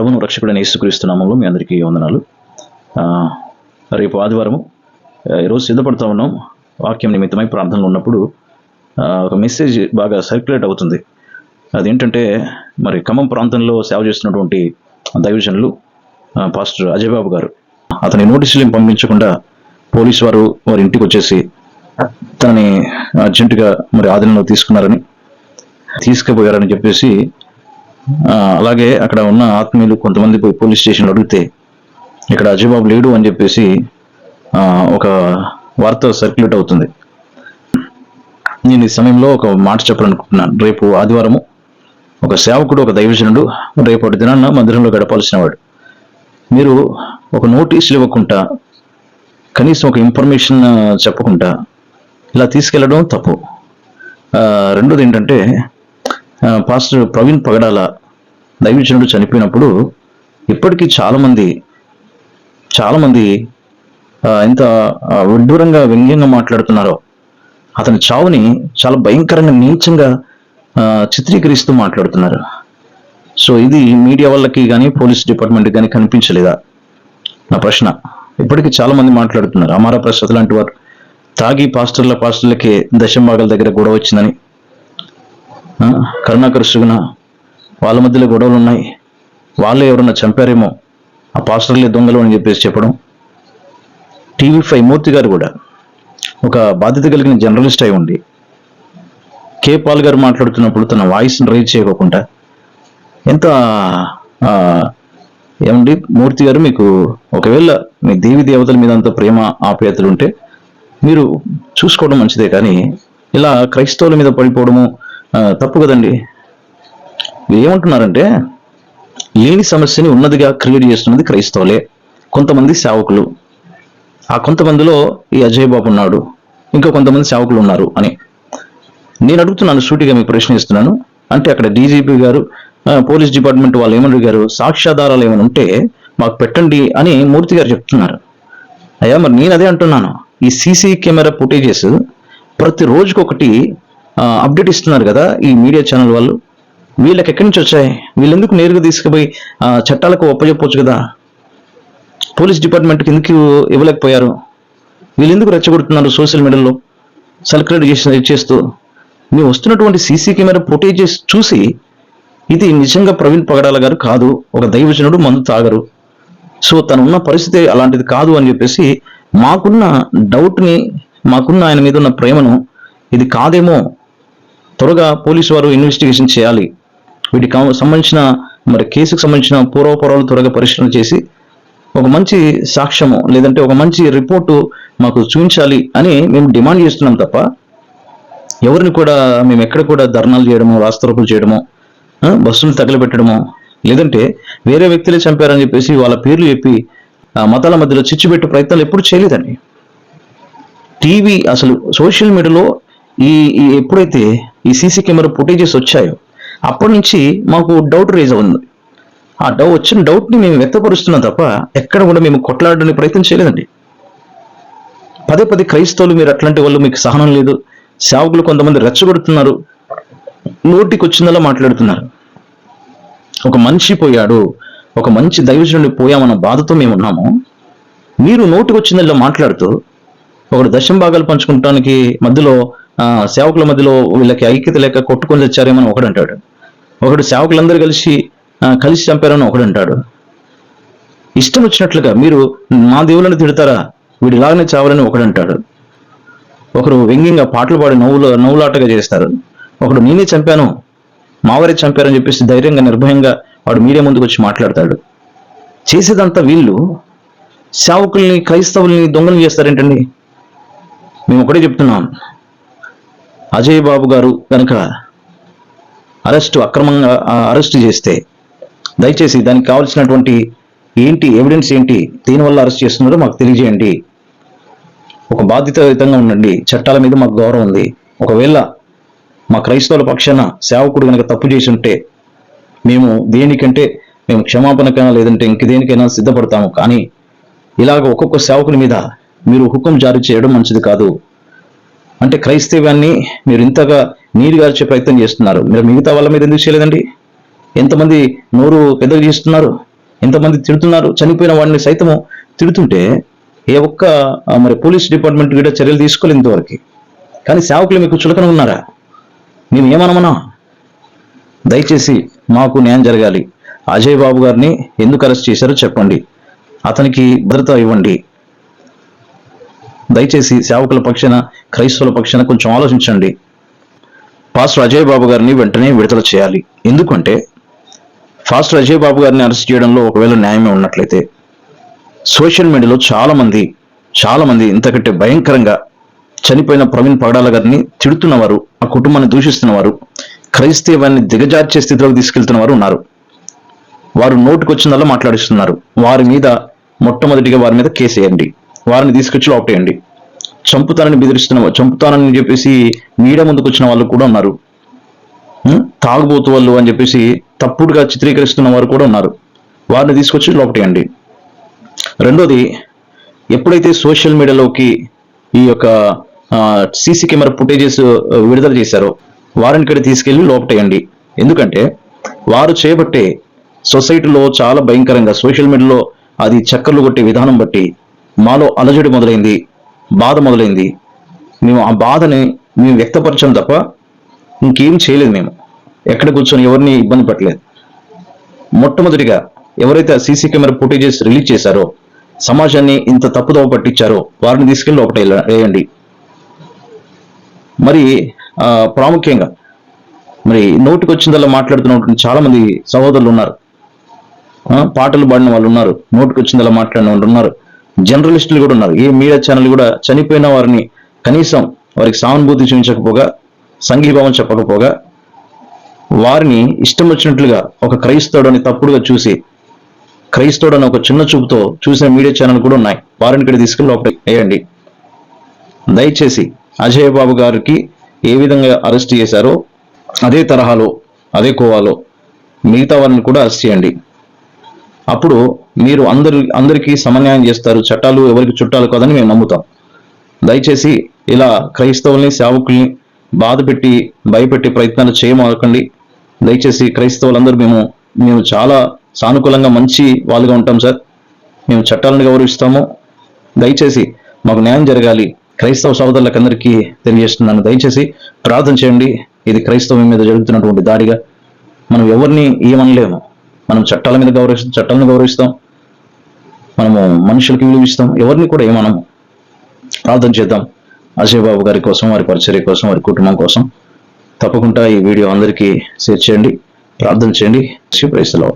ప్రభును రక్షకుడైన యేసుక్రీస్తు నామంలో మీ అందరికీ వందనాలు. రేపు ఆదివారము ఈరోజు సిద్ధపడుతూ ఉన్నాం. వాక్యం నిమిత్తమై ప్రార్థనలు ఉన్నప్పుడు ఒక మెసేజ్ బాగా సర్క్యులేట్ అవుతుంది. అదేంటంటే మరి ఖమ్మం ప్రాంతంలో సేవ చేస్తున్నటువంటి దైవజనులు పాస్టర్ అజయ్ బాబు గారు అతని నోటీసులు పంపించకుండా పోలీసు వారు వారి ఇంటికి వచ్చేసి తనని అర్జెంటుగా మరి ఆధీనంలో తీసుకున్నారని తీసుకుపోయారని చెప్పేసి అలాగే అక్కడ ఉన్న ఆత్మీయులు కొంతమంది పోయి పోలీస్ స్టేషన్లో అడిగితే ఇక్కడ అజయబాబు లేడు అని చెప్పేసి ఒక వార్త సర్క్యులేట్ అవుతుంది. నేను ఈ సమయంలో ఒక మాట చెప్పాలనుకుంటున్నాను. రేపు ఆదివారము ఒక సేవకుడు ఒక దైవజనుడు రేపటి దినాన్న మందిరంలో గడపాల్సిన వాడు. మీరు ఒక నోటీసులు ఇవ్వకుండా కనీసం ఒక ఇన్ఫర్మేషన్ చెప్పకుండా ఇలా తీసుకెళ్ళడం తప్పు. రెండోది ఏంటంటే పాస్టర్ ప్రవీణ్ పగడాల దైవజనుడు చనిపోయినప్పుడు ఇప్పటికీ చాలామంది చాలామంది ఎంత విడ్డూరంగా వ్యంగ్యంగా మాట్లాడుతున్నారో. అతని చావుని చాలా భయంకరంగా నీచంగా చిత్రీకరిస్తూ మాట్లాడుతున్నారు. సో ఇది మీడియా వాళ్ళకి కానీ పోలీస్ డిపార్ట్మెంట్కి కానీ కనిపించలేదా? నా ప్రశ్న. ఇప్పటికీ చాలామంది మాట్లాడుతున్నారు. అమారా ప్రసాద్ లాంటి వారు తాగి పాస్టర్ల పాస్టర్లకే దశంభాగాల దగ్గర గొడవ వచ్చిందని. కరుణాకర్ సుగుణ వాళ్ళ మధ్యలో గొడవలు ఉన్నాయి. వాళ్ళే ఎవరన్నా చంపారేమో ఆ పాస్టర్లే దొంగలు అని చెప్పేసి చెప్పడం. టీవీ ఫైవ్ మూర్తి గారు కూడా ఒక బాధ్యత కలిగిన జర్నలిస్ట్ అయి ఉండి కే పాల్ గారు మాట్లాడుతున్నప్పుడు తన వాయిస్ని రైజ్ చేయకోకుండా ఎంత ఏమండి మూర్తి గారు మీకు ఒకవేళ మీ దేవి దేవతల మీద అంత ప్రేమ ఆప్యాయతలు ఉంటే మీరు చూసుకోవడం మంచిదే కానీ ఇలా క్రైస్తవుల మీద పడిపోవడము తప్పు కదండి. ఏమంటున్నారంటే లేని సమస్యని ఉన్నదిగా క్రియేట్ చేస్తున్నది క్రైస్తవులే కొంతమంది సేవకులు. ఆ కొంతమందిలో ఈ అజయ్ బాబు ఉన్నాడు ఇంకా కొంతమంది సేవకులు ఉన్నారు అని. నేను అడుగుతున్నాను సూటిగా మీకు ప్రశ్నిస్తున్నాను అంటే అక్కడ డీజీపీ గారు పోలీస్ డిపార్ట్మెంట్ వాళ్ళు ఏమని అడిగారు సాక్ష్యాధారాలు ఏమైనా ఉంటే మాకు పెట్టండి అని మూర్తి గారు చెప్తున్నారు. అయ్యా మరి నేను అదే అంటున్నాను. ఈ సీసీ కెమెరా ఫుటేజెస్ ప్రతి రోజుకొకటి అప్డేట్ ఇస్తున్నారు కదా ఈ మీడియా ఛానల్ వాళ్ళు. వీళ్ళకి ఎక్కడి నుంచి వచ్చాయి? వీళ్ళెందుకు నేరుగా తీసుకుపోయి చట్టాలకు ఒప్పజెప్పొచ్చు కదా? పోలీస్ డిపార్ట్మెంట్కి ఎందుకు ఇవ్వలేకపోయారు? వీళ్ళెందుకు రెచ్చగొడుతున్నారు సోషల్ మీడియాలో? సర్క్యులేట్ చేసి చేస్తూ. మేము వస్తున్నటువంటి సీసీ కెమెరా ఫుటేజెస్ చూసి ఇది నిజంగా ప్రవీణ్ పగడాల గారు కాదు ఒక దైవజనుడు మందు తాగరు. సో తను ఉన్న పరిస్థితి అలాంటిది కాదు అని చెప్పేసి మాకున్న డౌట్ని మాకున్న ఆయన మీద ఉన్న ప్రేమను ఇది కాదేమో త్వరగా పోలీసు వారు ఇన్వెస్టిగేషన్ చేయాలి. వీటికి సంబంధించిన మరి కేసుకు సంబంధించిన పూర్వపరాలు త్వరగా పరిశీలన చేసి ఒక మంచి సాక్ష్యము లేదంటే ఒక మంచి రిపోర్టు మాకు చూపించాలి అని మేము డిమాండ్ చేస్తున్నాం తప్ప ఎవరిని కూడా మేము ఎక్కడ కూడా ధర్నాలు చేయడము రాస్తరోకులు చేయడము బస్సులు తగలబెట్టడము లేదంటే వేరే వ్యక్తులే చంపారని చెప్పేసి వాళ్ళ పేర్లు చెప్పి ఆ మతాల మధ్యలో చిచ్చు పెట్టే ప్రయత్నాలు ఎప్పుడు చేయలేదండి. టీవీ అసలు సోషల్ మీడియాలో ఈ ఈ ఎప్పుడైతే ఈ సీసీ కెమెరా ఫుటేజెస్ వచ్చాయో అప్పటి నుంచి మాకు డౌట్ రేజ్ అవుతుంది ఆ డౌ వచ్చిన డౌట్ని మేము వ్యక్తపరుస్తున్నాం తప్ప ఎక్కడ కూడా మేము కొట్లాడడానికి ప్రయత్నం చేయలేదండి. పదే పదే క్రైస్తవులు మీరు అట్లాంటి వాళ్ళు మీకు సహనం లేదు. సేవకులు కొంతమంది రెచ్చగొడుతున్నారు. నోటికి వచ్చిందలా మాట్లాడుతున్నారు. ఒక మనిషి పోయాడు. ఒక మంచి దైవజనుడి పోయామన్న బాధతో మేము ఉన్నాము. మీరు నోటికి వచ్చిందల్లా మాట్లాడుతూ ఒకడు దశం భాగాలు పంచుకుంటానికి మధ్యలో సేవకుల మధ్యలో వీళ్ళకి ఐక్యత లేక కొట్టుకొని తెచ్చారేమని ఒకడు అంటాడు. ఒకడు సేవకులందరూ కలిసి కలిసి చంపారని ఒకడు అంటాడు. ఇష్టం వచ్చినట్లుగా మీరు మా దేవులను తిడతారా? వీడి ఇలాగనే చావాలని ఒకడు అంటాడు. ఒకరు వ్యంగ్యంగా పాటలు పాడి నవ్వులు నవ్వులాటగా చేస్తారు. ఒకడు నేనే చంపాను మావారే చంపారని చెప్పేసి ధైర్యంగా నిర్భయంగా వాడు మీడియా ముందుకు వచ్చి మాట్లాడతాడు. చేసేదంతా వీళ్ళు సేవకుల్ని క్రైస్తవుల్ని దొంగలు చేస్తారేంటండి? మేము ఒకటే చెప్తున్నాం. అజయ్ బాబు గారు కనుక అరెస్ట్ అక్రమంగా అరెస్ట్ చేస్తే దయచేసి దానికి కావాల్సినటువంటి ఏంటి ఎవిడెన్స్ ఏంటి దీనివల్ల అరెస్ట్ చేస్తున్నారో మాకు తెలియజేయండి. ఒక బాధ్యతాయుతంగా ఉండండి. చట్టాల మీద మాకు గౌరవం ఉంది. ఒకవేళ మా క్రైస్తవుల పక్షాన సేవకుడు కనుక తప్పు చేసి ఉంటే మేము దేనికంటే మేము క్షమాపణకైనా లేదంటే ఇంక దేనికైనా సిద్ధపడతాము. కానీ ఇలాగ ఒక్కొక్క సేవకుని మీద మీరు హుకం జారీ చేయడం మంచిది కాదు. అంటే క్రైస్తవ్యాన్ని మీరు ఇంతగా నీరుగార్చే ప్రయత్నం చేస్తున్నారు. మీరు మిగతా వాళ్ళ మీద ఎందుకు చేయలేదండి? ఎంతమంది నోరు పెద్దలు చేస్తున్నారు? ఎంతమంది తిడుతున్నారు? చనిపోయిన వాడిని సైతము తిడుతుంటే ఏ ఒక్క మరి పోలీస్ డిపార్ట్మెంట్ కూడా చర్యలు తీసుకోలేదు ఇంతవరకు. కానీ సేవకులు మీకు చులకన ఉన్నారా? మేము ఏమనమనా? దయచేసి మాకు న్యాయం జరగాలి. అజయ్ బాబు గారిని ఎందుకు అరెస్ట్ చేశారో చెప్పండి. అతనికి భద్రత ఇవ్వండి. దయచేసి సేవకుల పక్షాన క్రైస్తవుల పక్షాన కొంచెం ఆలోచించండి. పాస్టర్ అజయ్ బాబు గారిని వెంటనే విడుదల చేయాలి. ఎందుకంటే ఫాస్టర్ అజయ్ బాబు గారిని అరెస్ట్ చేయడంలో ఒకవేళ న్యాయమే ఉన్నట్లయితే సోషల్ మీడియాలో చాలామంది చాలామంది ఇంతకంటే భయంకరంగా చనిపోయిన ప్రవీణ్ పగడాల గారిని తిడుతున్నవారు ఆ కుటుంబాన్ని దూషిస్తున్నవారు క్రైస్తవాన్ని దిగజార్చే స్థితిలోకి తీసుకెళ్తున్న వారు ఉన్నారు. వారు నోటుకొచ్చిందల్లా మాట్లాడిస్తున్నారు. వారి మీద మొట్టమొదటిగా వారి మీద కేసేయండి వారిని తీసుకొచ్చి లోపేయండి చంపుతానని బెదిరిస్తున్న చంపుతానని చెప్పేసి మీడియా ముందుకు వచ్చిన వాళ్ళు కూడా ఉన్నారు. తాగుబోతు వాళ్ళు అని చెప్పేసి తప్పుడుగా చిత్రీకరిస్తున్న వారు కూడా ఉన్నారు. వారిని తీసుకొచ్చి లోపటేయండి రెండోది ఎప్పుడైతే సోషల్ మీడియాలోకి ఈ యొక్క సీసీ కెమెరా ఫుటేజెస్ విడుదల చేశారో వారిని ఇక్కడ తీసుకెళ్ళి లోపటేయండి ఎందుకంటే వారు చేపట్టే సొసైటీలో చాలా భయంకరంగా సోషల్ మీడియాలో అది చక్కర్లు కొట్టే విధానం బట్టి మాలో అలజడి మొదలైంది బాధ మొదలైంది. మేము ఆ బాధని మేము వ్యక్తపరచం తప్ప ఇంకేం చేయలేదు మేము. ఎక్కడ కూర్చొని ఎవరిని ఇబ్బంది పెట్టలేదు. మొట్టమొదటిగా ఎవరైతే ఆ సీసీ కెమెరా ఫుటేజెస్ రిలీజ్ చేశారో సమాజాన్ని ఇంత తప్పుదోవ పట్టించారో వారిని తీసుకెళ్ళి ఒకటి వేయండి. మరి ప్రాముఖ్యంగా మరి నోటికి వచ్చిందల్లా మాట్లాడుతున్నటువంటి చాలా మంది సహోదరులు ఉన్నారు. పాటలు పాడిన వాళ్ళు ఉన్నారు నోటికి వచ్చిందల్లా మాట్లాడిన వాళ్ళు ఉన్నారు. జర్నలిస్టులు కూడా ఉన్నారు. ఏ మీడియా ఛానల్ కూడా చనిపోయిన వారిని కనీసం వారికి సానుభూతి చూపించకపోగా సంఘీభావం చెప్పకపోగా వారిని ఇష్టం వచ్చినట్లుగా ఒక క్రైస్తవుడు అని తప్పుడుగా చూసి క్రైస్తవుడు అని ఒక చిన్న చూపుతో చూసిన మీడియా ఛానల్ కూడా ఉన్నాయి. వారిని ఇక్కడ తీసుకెళ్ళి లోపల వేయండి. దయచేసి అజయ్ బాబు గారికి ఏ విధంగా అరెస్ట్ చేశారో అదే తరహాలో అదే కోవాలో మిగతా వారిని కూడా అరెస్ట్ చేయండి. అప్పుడు మీరు అందరి అందరికీ సమన్యాయం చేస్తారు. చట్టాలు ఎవరికి చుట్టాలు కాదని మేము నమ్ముతాం. దయచేసి ఇలా క్రైస్తవుల్ని సేవకుల్ని బాధ పెట్టి భయపెట్టి ప్రయత్నాలు చేయమాకండి. దయచేసి క్రైస్తవులందరూ మేము మేము చాలా సానుకూలంగా మంచి వాళ్ళుగా ఉంటాం సార్. మేము చట్టాలను గౌరవిస్తాము. దయచేసి మాకు న్యాయం జరగాలి. క్రైస్తవ సోదరులకందరికీ తెలియజేస్తున్నాను. దయచేసి ప్రార్థన చేయండి. ఇది క్రైస్తవం మీద జరుగుతున్నటువంటి దాడిగా. మనం ఎవరిని ఏమనలేము. మనం చట్టాల మీద గౌరవిస్తాం చట్టాలను గౌరవిస్తాం. మనము మనుషులకి విలువిస్తాం ఎవరిని కూడా మనం ప్రార్థన చేద్దాం. అజయ్ బాబు గారి కోసం వారి పరిచర్య కోసం వారి కుటుంబం కోసం తప్పకుండా ఈ వీడియో అందరికీ షేర్ చేయండి. ప్రార్థన చేయండి. శుభ్రైస్తలో